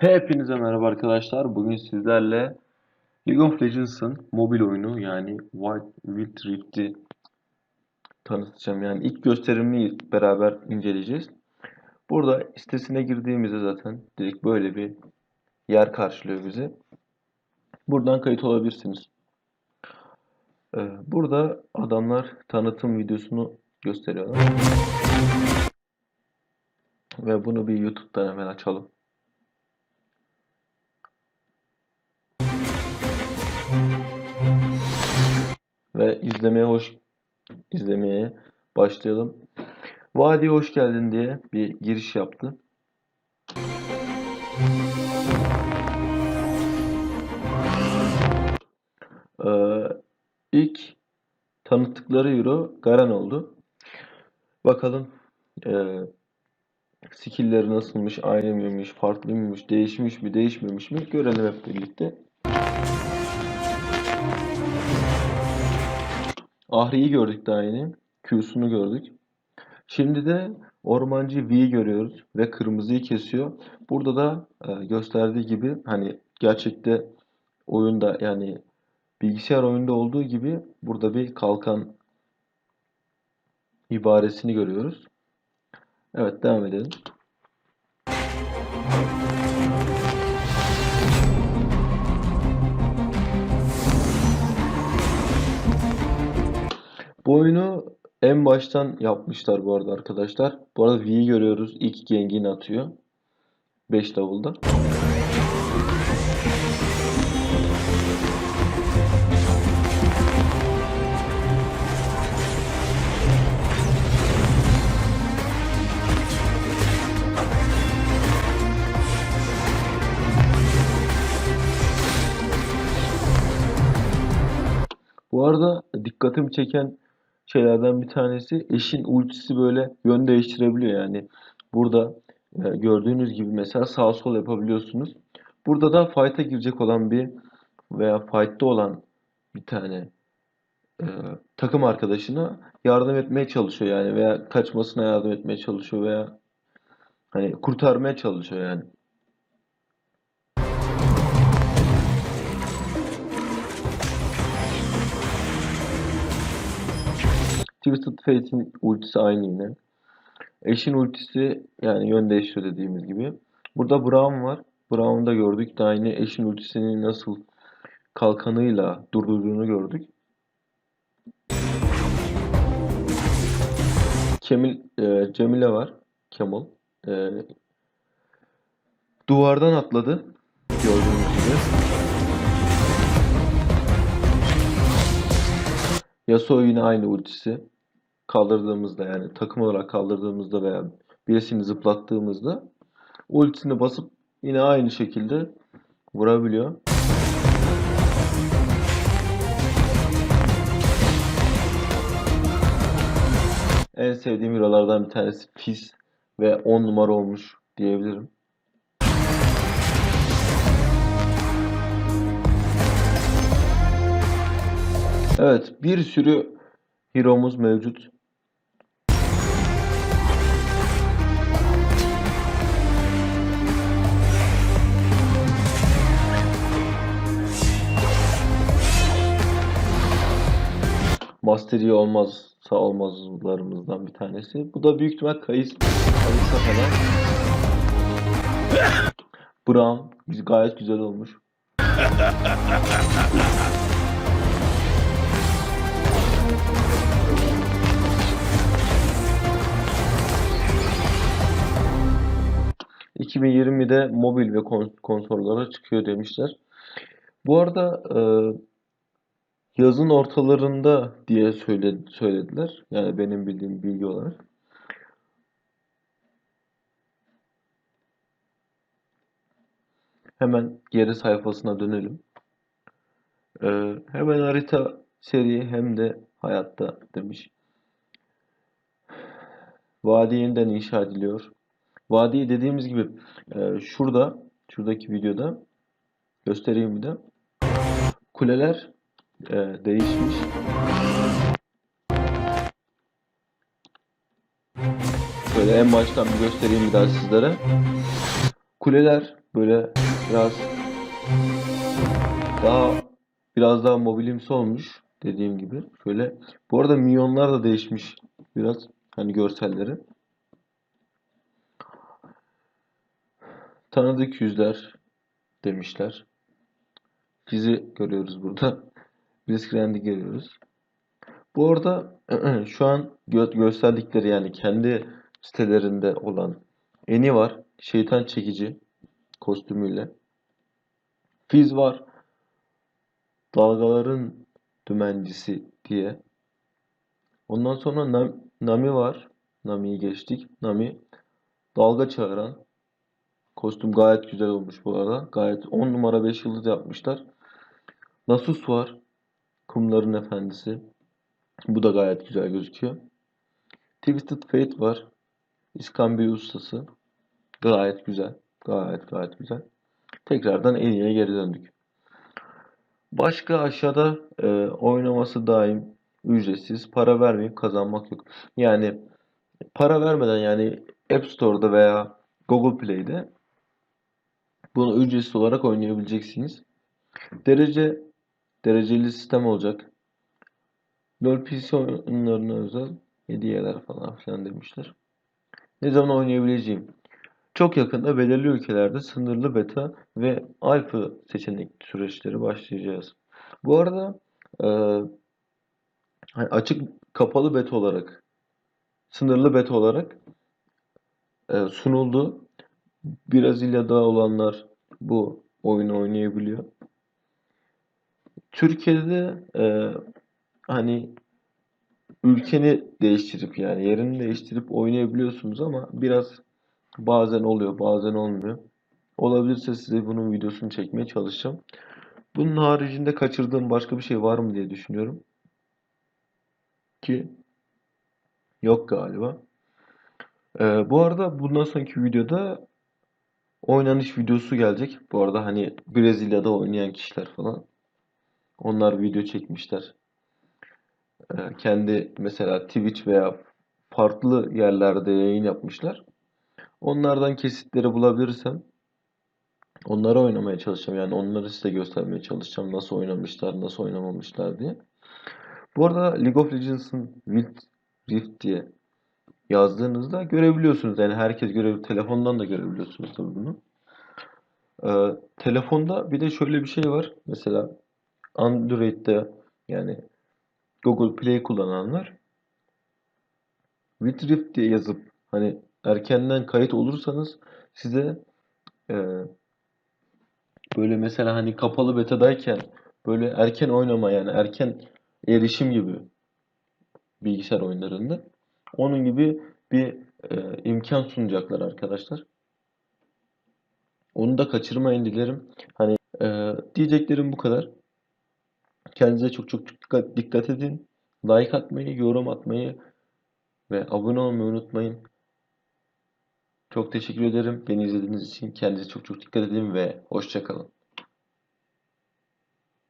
Hepinize merhaba arkadaşlar. Bugün sizlerle League of Legends'ın mobil oyunu yani Wild Wild Rift'i tanıtacağım. Yani ilk gösterimini beraber inceleyeceğiz. Burada sitesine girdiğimizde zaten direkt böyle bir yer karşılıyor bizi. Buradan kayıt olabilirsiniz. Ee, Burada adamlar tanıtım videosunu gösteriyorlar. Ve bunu bir YouTube'dan hemen açalım. Ve izlemeye hoş izlemeye başlayalım. Vadiye hoş geldin diye bir giriş yaptı. Ee, ilk tanıttıkları euro Garen oldu. Bakalım e, skill'leri nasılmış, aynı mıymış, farklı mıymış, değişmiş mi, değişmemiş mi görelim hep birlikte. Ahri'yi gördük daha yeni. Q'sunu gördük. Şimdi de Ormancı V'yi görüyoruz ve kırmızıyı kesiyor. Burada da e, gösterdiği gibi hani gerçekte oyunda yani bilgisayar oyunda olduğu gibi burada bir kalkan ibaresini görüyoruz. Evet devam edelim. Bu oyunu en baştan yapmışlar bu arada arkadaşlar. Bu arada V'yi görüyoruz. İlk gengini atıyor. 5 level'da. Bu arada dikkatimi çeken şeylerden bir tanesi eşin ultisi böyle yön değiştirebiliyor yani. Burada e, gördüğünüz gibi mesela sağ sol yapabiliyorsunuz. Burada da fight'a girecek olan bir veya fight'ta olan bir tane e, takım arkadaşına yardım etmeye çalışıyor yani veya kaçmasına yardım etmeye çalışıyor veya hani kurtarmaya çalışıyor yani. Twisted Fate'in ultisi aynı yine. Eşin ultisi yani yön değiştiriyor dediğimiz gibi. Burada Braum var. Braum'u da gördük. Daha yine eşin ultisini nasıl kalkanıyla durdurduğunu gördük. Kemil, e, Cemile var. Kemal. E, duvardan atladı. Gördüğünüz gibi. Yasuo yine aynı ultisi. Kaldırdığımızda yani takım olarak kaldırdığımızda veya birisini zıplattığımızda ultisini basıp yine aynı şekilde vurabiliyor. En sevdiğim hero'lardan bir tanesi Fizz ve 10 numara olmuş diyebilirim. Evet, bir sürü hero'muz mevcut. Master Yi olmazsa olmazlarımızdan bir tanesi. Bu da büyük ihtimal Kayıs, Kayıs'a falan. Brown gayet güzel olmuş. ...2020'de mobil ve kon- konsollara çıkıyor demişler. Bu arada e, yazın ortalarında diye söyle- söylediler. Yani benim bildiğim bilgi olarak. Hemen geri sayfasına dönelim. Ee, hemen harita seri hem de hayatta demiş. Vadi yeniden inşa ediliyor. Vadi dediğimiz gibi e, şurada, şuradaki videoda göstereyim bir de. Kuleler e, değişmiş. Şöyle en baştan bir göstereyim bir daha sizlere. Kuleler böyle biraz daha biraz daha mobilimsi olmuş dediğim gibi. Şöyle bu arada minyonlar da değişmiş biraz hani görselleri. Tanıdık yüzler demişler. Bizi görüyoruz burada. Blitzcrank'i görüyoruz. Bu arada şu an gö gösterdikleri yani kendi sitelerinde olan Eni var. Şeytan çekici kostümüyle. Fizz var. Dalgaların dümencisi diye. Ondan sonra Nam- Nami var. Nami'yi geçtik. Nami dalga çağıran kostüm gayet güzel olmuş bu arada. Gayet 10 numara 5 yıldız yapmışlar. Nasus var. Kumların Efendisi. Bu da gayet güzel gözüküyor. Twisted Fate var. İskambil ustası. Gayet güzel. Gayet gayet güzel. Tekrardan en geri döndük. Başka aşağıda e, oynaması daim ücretsiz. Para vermeyip kazanmak yok. Yani para vermeden yani App Store'da veya Google Play'de bunu ücretsiz olarak oynayabileceksiniz. Derece dereceli sistem olacak. LoL PC oyunlarına özel hediyeler falan filan demişler. Ne zaman oynayabileceğim? Çok yakında belirli ülkelerde sınırlı beta ve alfa seçenek süreçleri başlayacağız. Bu arada e, açık kapalı beta olarak sınırlı beta olarak e, sunuldu. Brezilya'da olanlar bu oyunu oynayabiliyor. Türkiye'de e, hani ülkeni değiştirip yani yerini değiştirip oynayabiliyorsunuz ama biraz bazen oluyor bazen olmuyor. Olabilirse size bunun videosunu çekmeye çalışacağım. Bunun haricinde kaçırdığım başka bir şey var mı diye düşünüyorum. Ki yok galiba. Ee, bu arada bundan sonraki videoda oynanış videosu gelecek. Bu arada hani Brezilya'da oynayan kişiler falan. Onlar video çekmişler. Ee, kendi mesela Twitch veya farklı yerlerde yayın yapmışlar. Onlardan kesitleri bulabilirsem onları oynamaya çalışacağım. Yani onları size göstermeye çalışacağım. Nasıl oynamışlar, nasıl oynamamışlar diye. Bu arada League of Legends'ın Wild Rift diye yazdığınızda görebiliyorsunuz. Yani herkes görebilir. Telefondan da görebiliyorsunuz tabii bunu. Ee, telefonda bir de şöyle bir şey var. Mesela Android'de yani Google Play kullananlar Wild Rift diye yazıp hani erkenden kayıt olursanız size e, böyle mesela hani kapalı betadayken böyle erken oynama yani erken erişim gibi bilgisayar oyunlarında onun gibi bir e, imkan sunacaklar arkadaşlar. Onu da kaçırmayın dilerim. Hani e, diyeceklerim bu kadar. Kendinize çok çok dikkat, dikkat edin. Like atmayı, yorum atmayı ve abone olmayı unutmayın. Çok teşekkür ederim beni izlediğiniz için. Kendinize çok çok dikkat edin ve hoşça kalın.